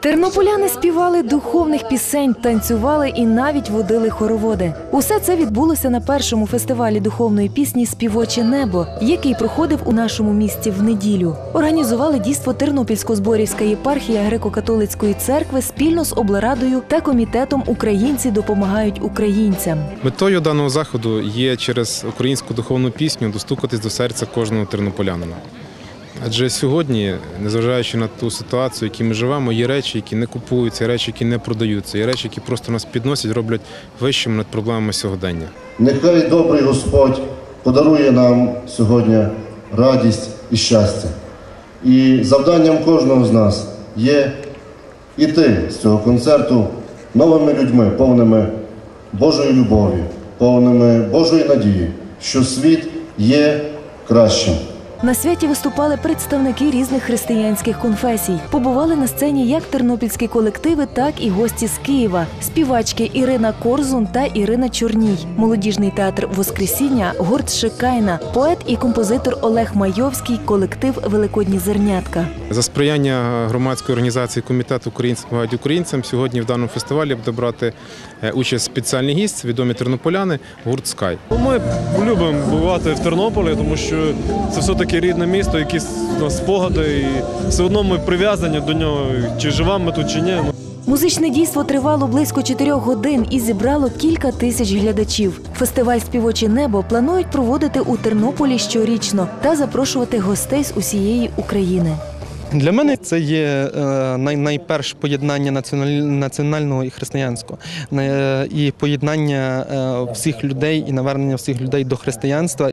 Тернополяни співали духовних пісень, танцювали і навіть водили хороводи. Усе це відбулося на першому фестивалі духовної пісні Співоче небо, який проходив у нашому місті в неділю. Організували дійство Тернопільсько-Зборівська єпархія греко-католицької церкви спільно з облрадою та комітетом Українці допомагають українцям. Метою даного заходу є через українську духовну пісню достукатись до серця кожного тернополянина. Адже сьогодні, незважаючи на ту ситуацію, в якій ми живемо, є речі, які не купуються, речі, які не продаються, є речі, які просто нас підносять, роблять вищими над проблемами сьогодення. Нехай добрий Господь подарує нам сьогодні радість і щастя. І завданням кожного з нас є іти з цього концерту новими людьми, повними Божої любові, повними Божої надії, що світ є кращим. На святі виступали представники різних християнських конфесій. Побували на сцені як тернопільські колективи, так і гості з Києва. Співачки Ірина Корзун та Ірина Чорній, молодіжний театр Воскресіння, гурт Шикайна, поет і композитор Олег Майовський, колектив Великодні зернятка. За сприяння громадської організації Комітет українців допомагають українцям сьогодні в даному фестивалі буде брати е, участь спеціальний гість, відомі тернополяни, гурт Скай. Ми любимо бувати в Тернополі, тому що це все-таки рідне місто, якісь у спогади, і все одно ми прив'язані до нього, чи живемо ми тут, чи ні. Ну, Музичне дійство тривало близько чотирьох годин і зібрало кілька тисяч глядачів. Фестиваль Співоче небо планують проводити у Тернополі щорічно та запрошувати гостей з усієї України. Для мене це є е, най, найперше поєднання національного і християнського, Е, і поєднання е, всіх людей і навернення всіх людей до християнства.